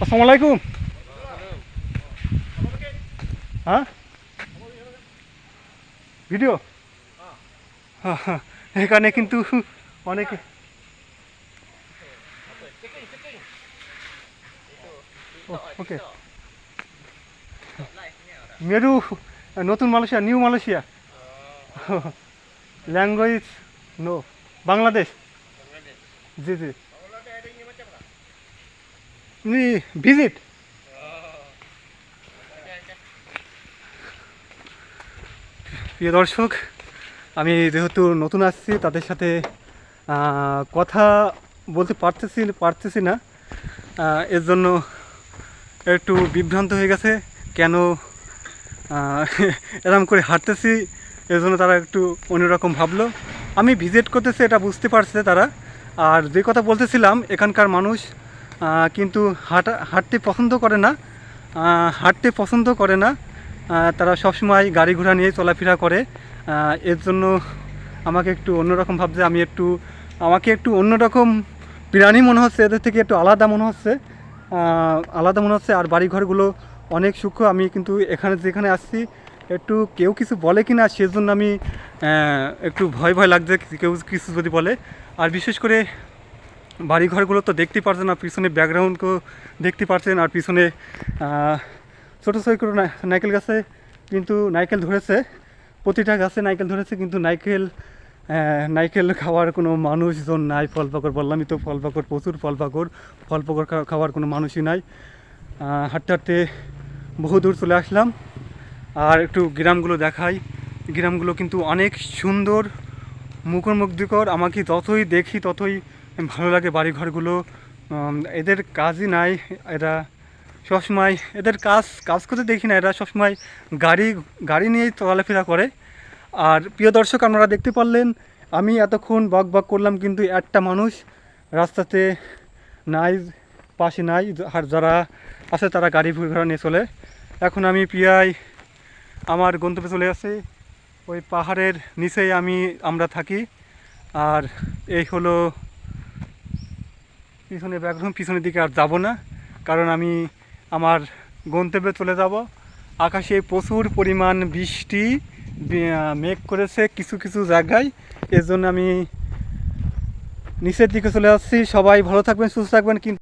আসসালামু আলাইকুম। হ্যাঁ? ভিডিও? হ্যাঁ, এখানে কিন্তু অনেকে ওকে। মেরু নতুন Malaysia new Malaysia. Language no. Bangladesh. জি জি। ভিজিট? প্রিয় দর্শক, আমি যেহেতু নতুন আসছি, তাদের সাথে কথা বলতে পারতেছি পারতেছি না। এর জন্য একটু বিভ্রান্ত হয়ে গেছে, কেন এরম করে হাঁটতেছি, এর জন্য তারা একটু অন্যরকম ভাবলো। আমি ভিজিট করতেছি, এটা বুঝতে পারছে তারা। আর যে কথা বলতেছিলাম, এখানকার মানুষ কিন্তু হাঁটা, হাঁটতে পছন্দ করে না। হাঁটতে পছন্দ করে না। তারা সবসময় গাড়ি ঘোড়া নিয়ে চলাফেরা করে। এর জন্য আমাকে একটু অন্যরকম ভাবছে। আমি একটু, আমাকে একটু অন্যরকম প্রাণী মনে হচ্ছে। এদের থেকে একটু আলাদা মনে হচ্ছে। আলাদা মনে হচ্ছে। আর বাড়িঘরগুলো অনেক সূক্ষ্ম। আমি কিন্তু এখানে যেখানে আসছি, একটু কেউ কিছু বলে কি না সেজন্য আমি একটু ভয় ভয় লাগছে। কেউ কিছু যদি বলে। আর বিশেষ করে বাড়িঘরগুলো তো দেখতে পারছেন আর পিছনে ব্যাকগ্রাউন্ডকেও দেখতে পারছেন আর পিছনে ছোটো ছোটো করে না- নারকেল গাছে কিন্তু নারকেল ধরেছে প্রতিটা গাছে নারকেল ধরেছে কিন্তু নারকেল আহ, নারকেল খাওয়ার কোনো মানুষজন নাই ফল পাকড় বললামই তো ফল পাকড় প্রচুর ফল পাকড় ফল পাকড় খাওয়ার কোনো মানুষই নাই। হাঁটতে হাঁটতে বহু দূর চলে আসলাম। আর একটু গ্রামগুলো দেখাই। গ্রামগুলো কিন্তু অনেক সুন্দর মুখোমুগ্ধকর আমাকে যতই দেখি ততই ভালো লাগে বাড়িঘরগুলো। এদের কাজই নাই, এরা সবসময় এদের কাজ কাজ করতে দেখি না, এরা সবসময় গাড়ি গাড়ি নিয়েই চলাফেরা করে। আর প্রিয় দর্শক, আপনারা দেখতে পারলেন, আমি এতক্ষণ বক বক করলাম, কিন্তু একটা মানুষ রাস্তাতে নাই, পাশে নাই, আর যারা আছে তারা গাড়ি ঘোড়া নিয়ে চলে। এখন আমি প্রায় আমার গন্তব্যে চলে আসি ওই পাহাড়ের নিচেই আমি, আমরা থাকি। আর এই হলো পিছনে ব্যাকগ্রাউন্ড পিছনের দিকে আর যাব না, কারণ আমি আমার গন্তব্যে চলে যাব। আকাশে প্রচুর পরিমাণ বৃষ্টি মেঘ করেছে কিছু কিছু জায়গায়। এর জন্য আমি নিচের দিকে চলে আসছি সবাই ভালো থাকবেন, সুস্থ থাকবেন, কিন্তু